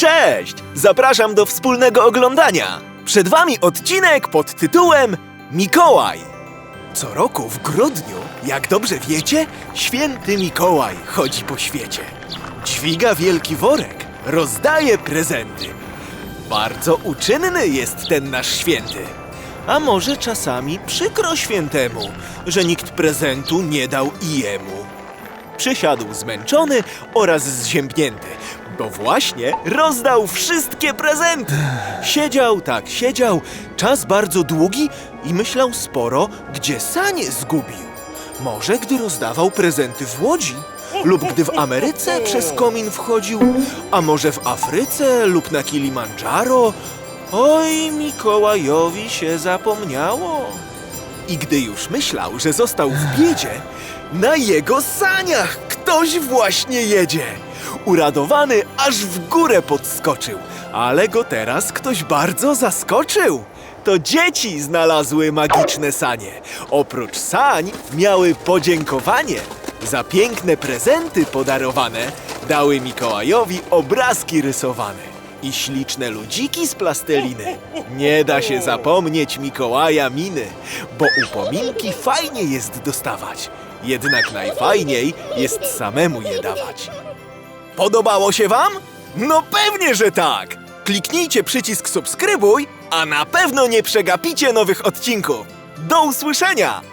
Cześć! Zapraszam do wspólnego oglądania. Przed wami odcinek pod tytułem Mikołaj. Co roku w grudniu, jak dobrze wiecie, święty Mikołaj chodzi po świecie. Dźwiga wielki worek, rozdaje prezenty. Bardzo uczynny jest ten nasz święty. A może czasami przykro świętemu, że nikt prezentu nie dał i jemu. Przysiadł zmęczony oraz zziębnięty, bo właśnie rozdał wszystkie prezenty. Siedział tak, siedział, czas bardzo długi i myślał sporo, gdzie sanie zgubił. Może gdy rozdawał prezenty w Łodzi, lub gdy w Ameryce przez komin wchodził, a może w Afryce lub na Kilimandżaro. Oj, Mikołajowi się zapomniało. I gdy już myślał, że został w biedzie, na jego saniach ktoś właśnie jedzie. Uradowany aż w górę podskoczył, ale go teraz ktoś bardzo zaskoczył. To dzieci znalazły magiczne sanie. Oprócz sań miały podziękowanie. Za piękne prezenty podarowane dały Mikołajowi obrazki rysowane i śliczne ludziki z plasteliny. Nie da się zapomnieć Mikołaja miny, bo upominki fajnie jest dostawać. Jednak najfajniej jest samemu je dawać. Podobało się wam? No pewnie, że tak! Kliknijcie przycisk subskrybuj, a na pewno nie przegapicie nowych odcinków. Do usłyszenia!